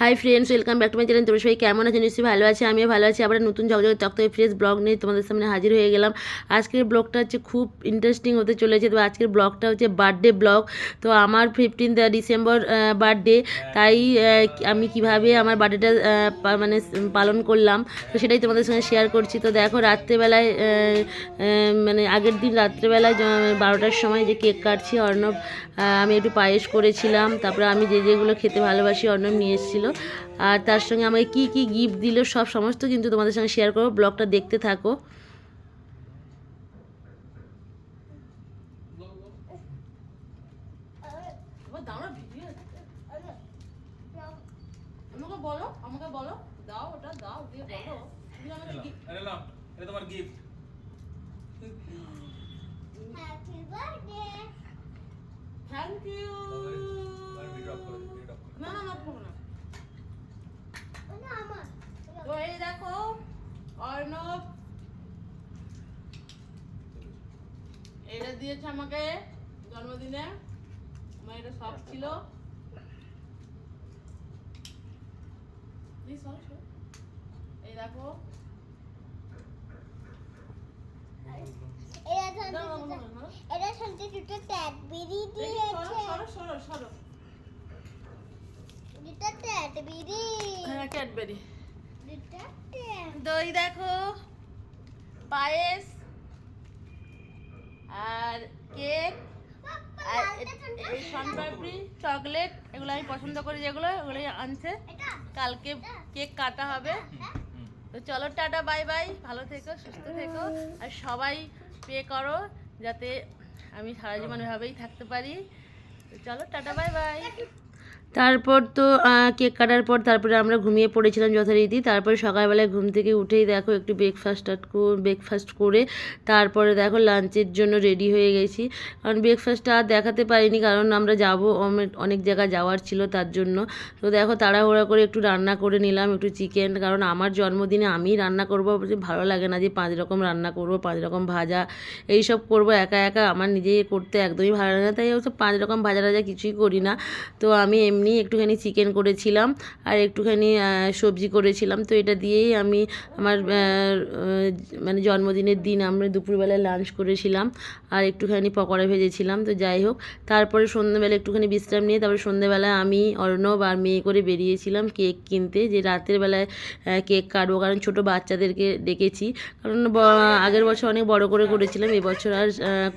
Hi friends welcome back to my channel তোমরা সবাই কেমন আছেন নিশ্চয়ই ভালো আছে, আমিও ভালো আছি। আবার নতুন ঝকঝকে চকচকে ফ্রেশ ব্লগ নিয়ে তোমাদের সামনে হাজির হয়ে গেলাম। আজকের ব্লগটা হচ্ছে খুব ইন্টারেস্টিং হতে চলেছে। তো আজকের ব্লগটা হচ্ছে বার্থডে ব্লগ তো আমার ফিফটিন্থ ডিসেম্বর বার্থডে তাই আমি কীভাবে আমার বার্থডেটা মানে পালন করলাম, তো সেটাই তোমাদের সঙ্গে শেয়ার করছি। তো দেখো, রাত্রেবেলায় মানে আগের দিন রাত্রেবেলায় বারোটার সময় যে কেক কাটছি, অর্ণব আমি একটু পায়েস করেছিলাম। তারপরে আমি যে, যেগুলো খেতে ভালোবাসি, অর্ণব নিয়ে এসেছিল আর তার সঙ্গে আমাকে কি কি গিফট দিল সব সমস্ত কিন্তু তোমাদের সঙ্গে শেয়ার করব ব্লগটা দেখতে থাকো আমাকে বলো আমাকে বলো দাও ওটা দাও দিয়ে বলো তুমি আমাকে এলাম, এটা তোমার gift Happy birthday. Thank you drop করে দিই, drop করে দিই। না না না করব না ওটা আমার। তো এই দেখো অর্ণব। এটা দিয়েছে আমাকে জন্মদিনে আমার এটা শখ ছিল। এই দেখো। শুনতে দুটো দিয়েছে। সরো, সরো, সরো। দুটো ট্যাটবিরি হ্যাঁ ক্যাডবেরি। দই দেখো পায়েস আর কেক আর এই শনপাপড়ি চকলেট এগুলো আমি পছন্দ করি যেগুলো ওগুলোই আনছে। কালকে কেক কাটা হবে। তো চলো টাটা বাই বাই ভালো থেকো সুস্থ থেকো আর সবাই পে করো যাতে আমি সারা জীবন এভাবেই থাকতে পারি। তো চলো টাটা বাই বাই। তারপর তো কেক কাটার পর তারপরে আমরা ঘুমিয়ে পড়েছিলাম যথারীতি। তারপরে সকালবেলায় ঘুম থেকে উঠেই দেখো একটু ব্রেকফাস্ট ব্রেকফাস্ট করে তারপরে দেখো লাঞ্চের জন্য রেডি হয়ে গেছি। কারণ ব্রেকফাস্টটা আর দেখাতে পারিনি, কারণ আমরা যাব অনেক জায়গায় যাওয়ার ছিল তার জন্য। তো দেখো তাড়াহুড়া করে একটু রান্না করে নিলাম, একটু চিকেন কারণ আমার জন্মদিনে আমি রান্না করব ভালো লাগে না যে পাঁচ রকম রান্না করব, পাঁচ রকম ভাজা, এইসব করব, একা একা আমার নিজে করতে একদমই ভালো লাগে না। তাই হচ্ছে পাঁচ রকম ভাজা টাজা কিছুই করি না। তো আমি এমনি একটুখানি চিকেন করেছিলাম আর একটুখানি সবজি করেছিলাম। তো এটা দিয়েই আমি আমার মানে জন্মদিনের দিন আমরা দুপুরবেলায় লাঞ্চ করেছিলাম আর একটুখানি পকোড়া ভেজেছিলাম। তো যাই হোক, তারপরে সন্ধ্যেবেলা একটুখানি বিশ্রাম নিয়ে তারপরে সন্ধ্যেবেলায় আমি, অর্ণব আর মেয়ে করে বেরিয়েছিলাম কেক কিনতে। যে রাতের বেলায় কেক কাটবো, কারণ ছোট বাচ্চাদেরকে ডেকেছি। কারণ আগের বছর অনেক বড় করে করেছিলাম, এবছর আর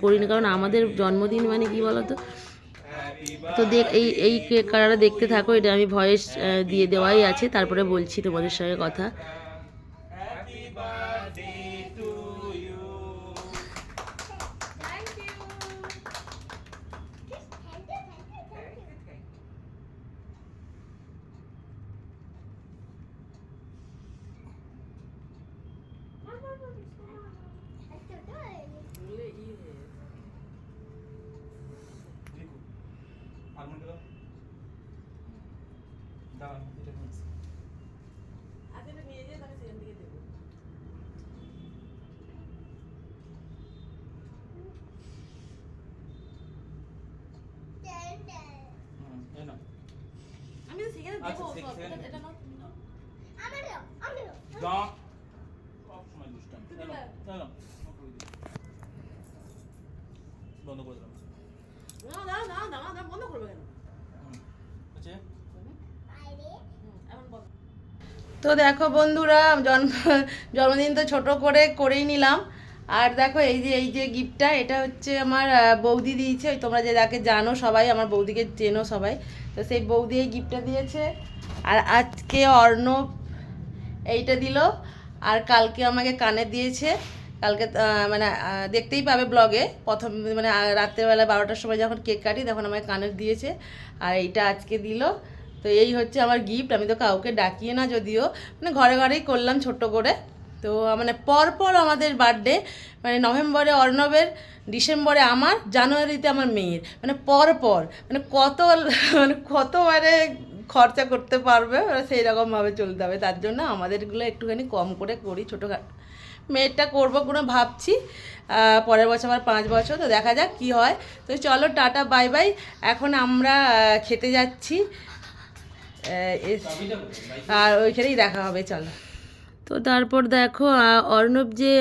করিনি। কারণ আমাদের জন্মদিন মানে কি বলতো? তো দেখ, এই এই কাটাটা দেখতে থাকো, এটা আমি ভয়েস দিয়ে দেওয়াই আছে, তারপরে বলছি তোমাদের সঙ্গে কথা। Happy birthday to you. Thank you thank you thank you thank you দেখো। আলমন্ড দাও। দাও, এটা নিয়ে এসো। আচ্ছা এটা নিয়ে যেয়ে তাহলে সেখান থেকে দেবো হুম, এই নাও। আমি তো সেখানে আচ্ছা, দেবো সে- সব। সেখানে এটা- এটা নাও, তুমি নাও। আমারও আমারও দাও। সবসময় দুষ্টামি। তুমি এই নাও, দাও। এই নাও। অফ করে বন্ধ করে দিলাম। তো দেখো বন্ধুরা, জন্ম জন্মদিন তো ছোট করে করেই নিলাম। আর দেখো এই যে এই যে গিফটটা এটা হচ্ছে আমার বৌদি দিয়েছে। তোমরা যে যাকে জানো সবাই, আমার বৌদিকে চেনো সবাই। তো সেই বৌদি এই গিফটটা দিয়েছে। আর আজকে অর্ণব এইটা দিল, আর কালকে আমাকে কানে দিয়েছে। কালকে মানে দেখতেই পাবে ব্লগে প্রথম মানে রাত্রেবেলা বারোটার সময় যখন কেক কাটি, তখন আমাকে কানের দিয়েছে। আর এইটা আজকে দিল। তো এই হচ্ছে আমার গিফট আমি তো কাউকে ডাকিয়ে না যদিও। মানে ঘরে ঘরেই করলাম ছোট্ট করে। তো মানে পর পর আমাদের বার্থডে মানে নভেম্বরে অর্ণবের, ডিসেম্বরে আমার, জানুয়ারিতে আমার মেয়ের। মানে পর পর মানে কত মানে কতবারে খরচা করতে পারবে সেই রকমভাবে চলতে হবে। তার জন্য আমাদেরগুলো একটুখানি কম করে করি ছোটোখাটো মেয়েরটা করব কোনো ভাবছি পরের বছর আবার পাঁচ বছর, তো দেখা যাক কি হয়। তো চলো, টাটা, বাই বাই। এখন আমরা খেতে যাচ্ছি। আর ওইখানেই দেখা হবে, চলো। তো তারপর দেখো অর্ণব যে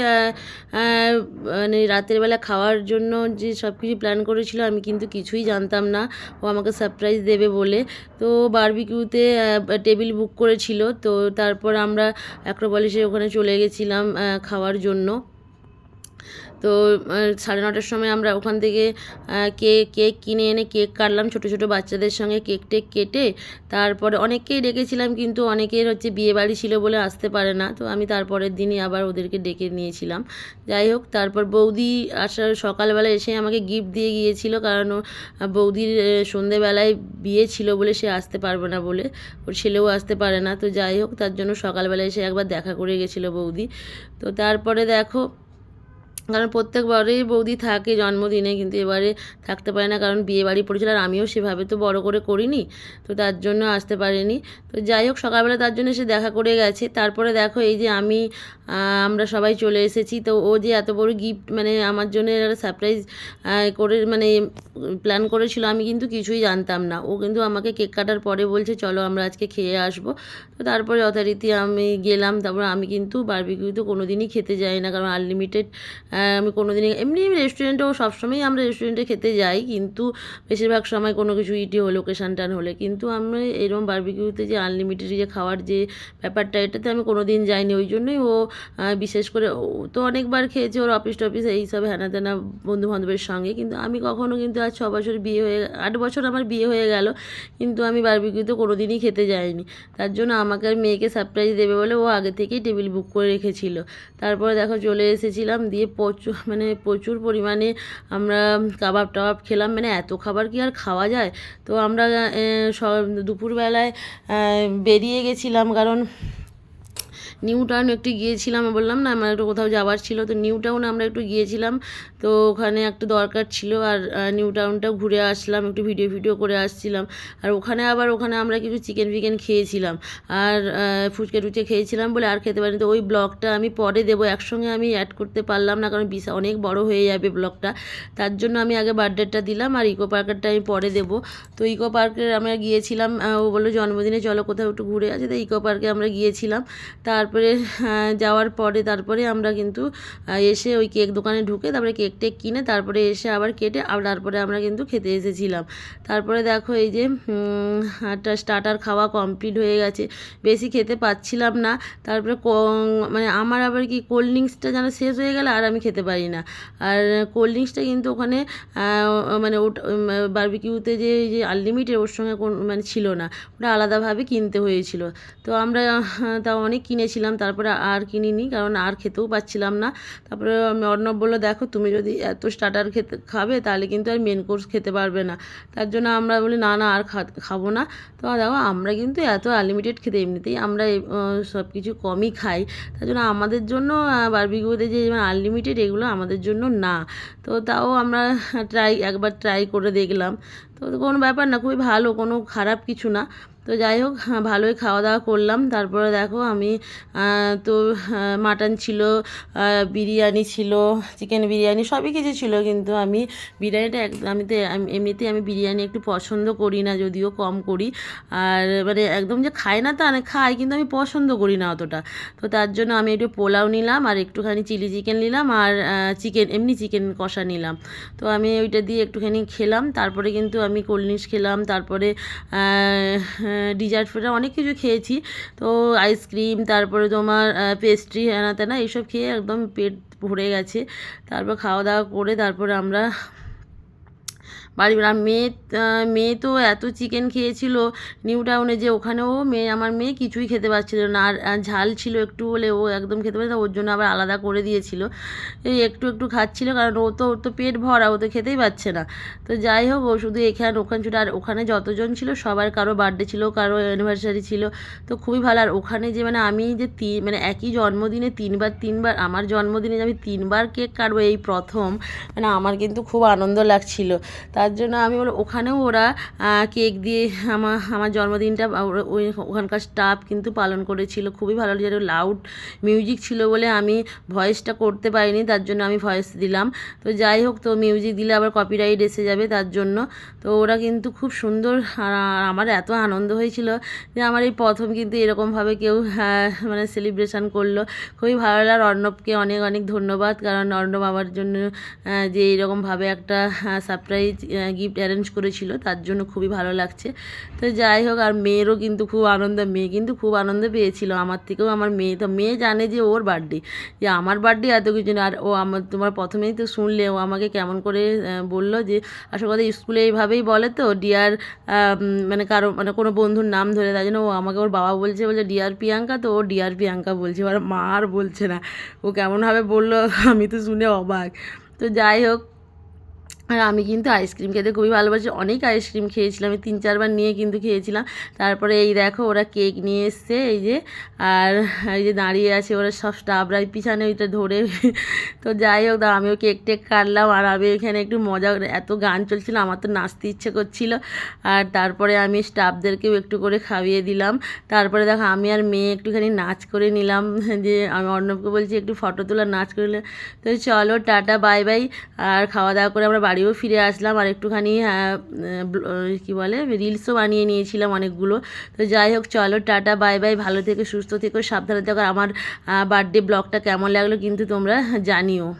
মানে রাতের বেলা খাওয়ার জন্য যে সব কিছু প্ল্যান করেছিল, আমি কিন্তু কিছুই জানতাম না। ও আমাকে সারপ্রাইজ দেবে বলে। তো বারবিকিউতে টেবিল বুক করেছিল। তো তারপর আমরা অ্যাক্রোপলিসে ওখানে চলে গেছিলাম খাওয়ার জন্য। তো সাড়ে নটার সময় আমরা ওখান থেকে কেক কেক কিনে এনে কেক কাটলাম ছোটো ছোটো বাচ্চাদের সঙ্গে কেক টেক কেটে। তারপরে অনেককেই ডেকেছিলাম কিন্তু অনেকের হচ্ছে বিয়ে বাড়ি ছিল বলে আসতে পারে না। তো আমি তারপরের দিনই আবার ওদেরকে ডেকে নিয়েছিলাম। যাই হোক, তারপর বৌদি আসার সকালবেলা এসে আমাকে গিফট দিয়ে গিয়েছিল কারণ বৌদির সন্ধেবেলায় বিয়ে ছিল বলে সে আসতে পারবে না বলে। ওর ছেলেও আসতে পারে না। তো যাই হোক, তার জন্য সকালবেলা এসে একবার দেখা করে গেছিল বৌদি। তো তারপরে দেখো কারণ প্রত্যেকবারেই বৌদি থাকে জন্মদিনে, কিন্তু এবারে থাকতে পারে না কারণ বিয়ে বাড়ি পড়েছিল আর আমিও সেভাবে তো বড় করে করিনি, তো তার জন্য আসতে পারিনি। তো যাই হোক, সকালবেলা তার জন্য সে দেখা করে গেছে। তারপরে দেখো এই যে আমি আমরা সবাই চলে এসেছি। তো ও যে এত বড় গিফট মানে আমার জন্য সারপ্রাইজ করে মানে প্ল্যান করেছিল, আমি কিন্তু কিছুই জানতাম না। ও কিন্তু আমাকে কেক কাটার পরে বলছে, চলো আমরা আজকে খেয়ে আসব। তো তারপরে যথারীতি আমি গেলাম। তারপর আমি কিন্তু বারবিকিউ তো কোনো দিনই খেতে যাই না, কারণ আনলিমিটেড আমি কোনো দিনই এমনি রেস্টুরেন্টেও সবসময়ই আমরা রেস্টুরেন্টে খেতে যাই, কিন্তু বেশিরভাগ সময় কোনো কিছু ইটি হলে ওকেশান টান হলে, কিন্তু আমরা এরকম বারবিকিউতে যে আনলিমিটেড যে খাওয়ার যে ব্যাপারটা, এটাতে আমি কোনো দিন যাইনি, ওই জন্যই ও বিশেষ করে ও তো অনেকবার খেয়েছে ওর অফিস টফিস এইসব হ্যানা ত্যানা বন্ধু বান্ধবের সঙ্গে, কিন্তু আমি কখনো কিন্তু আজ ছ বছর বিয়ে হয়ে, আট বছর আমার বিয়ে হয়ে গেল, কিন্তু আমি বারবিকিউতে কোনো দিনই খেতে যাইনি। তার জন্য আমাকে আর মেয়েকে সারপ্রাইজ দেবে বলে ও আগে থেকেই টেবিল বুক করে রেখেছিল। তারপরে দেখো চলে এসেছিলাম, দিয়ে প্রচুর মানে প্রচুর পরিমাণে আমরা কাবাব টাবাব খেলাম। মানে এত খাবার কি আর খাওয়া যায়? তো আমরা সব দুপুরবেলায় বেরিয়ে গেছিলাম। কারণ নিউ টাউন একটু গিয়েছিলাম বললাম, না, আমার একটু কোথাও যাওয়ার ছিল। তো নিউ টাউন আমরা একটু গিয়েছিলাম, তো ওখানে একটু দরকার ছিল, আর নিউ টাউনটাও ঘুরে আসলাম, একটু ভিডিও ভিডিও করে আসছিলাম। আর ওখানে আবার, ওখানে আমরা কিছু চিকেন ফিকেন খেয়েছিলাম। আর ফুচকা টুচকে খেয়েছিলাম বলে আর খেতে পারিনি। তো ওই ব্লগটা আমি পরে দেবো, একসঙ্গে আমি অ্যাড করতে পারলাম না, কারণ বিশা, অনেক বড় হয়ে যাবে ব্লগটা। তার জন্য আমি আগে বার্থডেটা দিলাম, আর ইকো পার্কেরটা আমি পরে দেবো। তো ইকো পার্কে আমরা গিয়েছিলাম ও বলল জন্মদিনে চলো কোথাও একটু ঘুরে আছে তো ইকো পার্কে আমরা গিয়েছিলাম। তারপরে আহ, যাওয়ার পরে তারপরে আমরা কিন্তু এসে ওই কেক দোকানে ঢুকে তারপরে কেক টেক কিনে তারপরে এসে আবার কেটে আর তারপরে আমরা কিন্তু খেতে এসেছিলাম। তারপরে দেখো এই যে একটা স্টার্টার খাওয়া কমপ্লিট হয়ে গেছে। বেশি খেতে পাচ্ছিলাম না। তারপরে মানে আমার আবার কি কোল্ড ড্রিঙ্কসটা যেন শেষ হয়ে গেলে আর আমি খেতে পারি না। আর কোল্ড ড্রিঙ্কসটা কিন্তু ওখানে মানে ওটা বারবিকিউতে যে যে আনলিমিটেড ওর সঙ্গে কোন মানে ছিল না। ওটা আলাদাভাবে কিনতে হয়েছিল। তো আমরা আহ, তাও অনেক কিনেছিলাম। তারপরে আর কিনিনি, কারণ আর খেতেও পাচ্ছিলাম না। তারপরে আমি অর্ণব বলল, দেখো, তুমি যদি এত স্টার্টার খেতে, খাবে, তাহলে কিন্তু আর মেন কোর্স খেতে পারবে না। তার জন্য আমরা বলি, না না, আর খাব না। তো দেখো, আমরা কিন্তু এত আনলিমিটেড খেতে এমনিতেই আমরা সব কিছু কমই খাই। তার জন্য আমাদের জন্য বারবিকিউতে যে আনলিমিটেড এগুলো আমাদের জন্য না। তো তাও আমরা ট্রাই একবার ট্রাই করে দেখলাম। তো কোনো ব্যাপার না, খুবই ভালো, কোনো খারাপ কিছু না। তো যাই হোক হ্যাঁ, ভালোই খাওয়া দাওয়া করলাম। তারপরে দেখো আমি তো মাটন ছিল বিরিয়ানি ছিল চিকেন বিরিয়ানি সবই কিছু ছিল। কিন্তু আমি বিরিয়ানিটা আমি তো এমনিতেই আমি বিরিয়ানি একটু পছন্দ করি না যদিও কম করি। আর মানে একদম যে খাই না তা না খাই কিন্তু আমি পছন্দ করি না অতটা। তো তার জন্য আমি একটু পোলাও নিলাম আর একটুখানি চিলি চিকেন নিলাম আর চিকেন এমনি চিকেন কষা নিলাম। তো আমি ওইটা দিয়ে একটুখানি খেলাম। তারপরে কিন্তু আমি কোল্ড খেলাম। তারপরে ডিজার্ট ফেটা অনেক কিছু খেয়েছি। তো আইসক্রিম তারপরে তোমার পেস্ট্রি হ্যানা ত্যানা, এইসব খেয়ে একদম পেট ভরে গেছে। তারপর খাওয়া দাওয়া করে তারপরে আমরা বাড়ি আর মেয়ে মেয়ে তো এত চিকেন খেয়েছিল নিউ টাউনে যে ওখানেও মেয়ে, আমার মেয়ে কিছুই খেতে পারছিল না। আর ঝাল ছিল একটু হলে ও একদম খেতে পারে না, ওর জন্য আবার আলাদা করে দিয়েছিল। এই একটু একটু খাচ্ছিল, কারণ ও তো, ওর তো পেট ভরা, ও তো খেতেই পাচ্ছে না। তো যাই হোক, ও শুধু এখানে, ওখানে ছিল, আর ওখানে যতজন ছিল, সবার কারও বার্থডে ছিল, কারও অ্যানিভার্সারি ছিল। তো খুবই ভালো, আর ওখানে যে মানে আমি যে তিন মানে একই জন্মদিনে তিনবার তিনবার, আমার জন্মদিনে যে আমি তিনবার কেক কাটবো, এই প্রথম মানে আমার কিন্তু খুব আনন্দ লাগছিল। তার জন্য আমি বলো ওখানেও ওরা কেক দিয়ে আমার আমার জন্মদিনটা ওই ওখানকার স্টাফ কিন্তু পালন করেছিল। খুবই ভালো যেটা লাউড মিউজিক ছিল বলে আমি ভয়েসটা করতে পারিনি, তার জন্য আমি ভয়েস দিলাম। তো যাই হোক, তো মিউজিক দিলে আবার কপিরাইট এসে যাবে তার জন্য। তো ওরা কিন্তু খুব সুন্দর আমার এত আনন্দ হয়েছিল যে আমার এই প্রথম কিন্তু এরকমভাবে কেউ মানে সেলিব্রেশন করল। খুবই ভালো লাগল। অর্ণবকে অনেক অনেক ধন্যবাদ। কারণ অর্ণব আমার জন্য যে এরকমভাবে একটা সারপ্রাইজ গিফট অ্যারেঞ্জ করেছিল, তার জন্য খুবই ভালো লাগছে। তো যাই হোক, আর মেয়েরও কিন্তু খুব আনন্দ, মেয়ে কিন্তু খুব আনন্দ পেয়েছিল। আমার থেকেও আমার মেয়ে, তো মেয়ে জানে যে ওর বার্থডে যে আমার বার্থডে এত কিছু আর ও আমার, তোমার প্রথমেই তো শুনলে, ও আমাকে কেমন করে বলল যে, আসল কথা স্কুলে এইভাবেই বলে তো ডিয়ার মানে কারও মানে কোনো বন্ধুর নাম ধরে, তাই জন্য ও আমাকে ওর বাবা বলছে বলছে ডিয়ার প্রিয়াঙ্কা, তো ও ডিয়ার প্রিয়াঙ্কা বলছে। এবার মা আর বলছে না। ও কেমনভাবে বলল, আমি তো শুনে অবাক। তো যাই হোক আর আমি কিন্তু আইসক্রিম খেতে খুবই ভালোবাসি। অনেক আইসক্রিম খেয়েছিলাম, আমি তিন চারবার নিয়ে কিন্তু খেয়েছিলাম। তারপরে এই দেখো, ওরা কেক নিয়ে এসছে, এই যে, আর এই যে দাঁড়িয়ে আছে, ওরা সব স্টাফরা পিছনে ওইটা ধরে। তো যাই হোক দাও আমিও কেক টেক কাটলাম, আর আমি এখানে একটু মজা এত গান চলছিল, আমার তো নাচতে ইচ্ছে করছিল। আর তারপরে আমি স্টাফদেরকেও একটু করে খাইয়ে দিলাম। তারপরে দেখো, আমি আর মেয়ে একটুখানি নাচ করে নিলাম, যে আমি অর্ণবকে বলছি, একটু ফটো তোলা, নাচ করে তো চলো, টাটা বাই বাই আর খাওয়া দাওয়া করে আমরা বাড়িও ফিরে আসলাম আর একটুখানি কি ব্ল- কী বলে রিলসও বানিয়ে নিয়েছিলাম অনেকগুলো। তো যাই হোক, চলো, টাটা, বাই বাই, ভালো থেকে, সুস্থ থেকো, সাবধানে থেকো। আমার বার্থডে ব্লগটা কেমন লাগল কিন্তু তোমরা জানিও।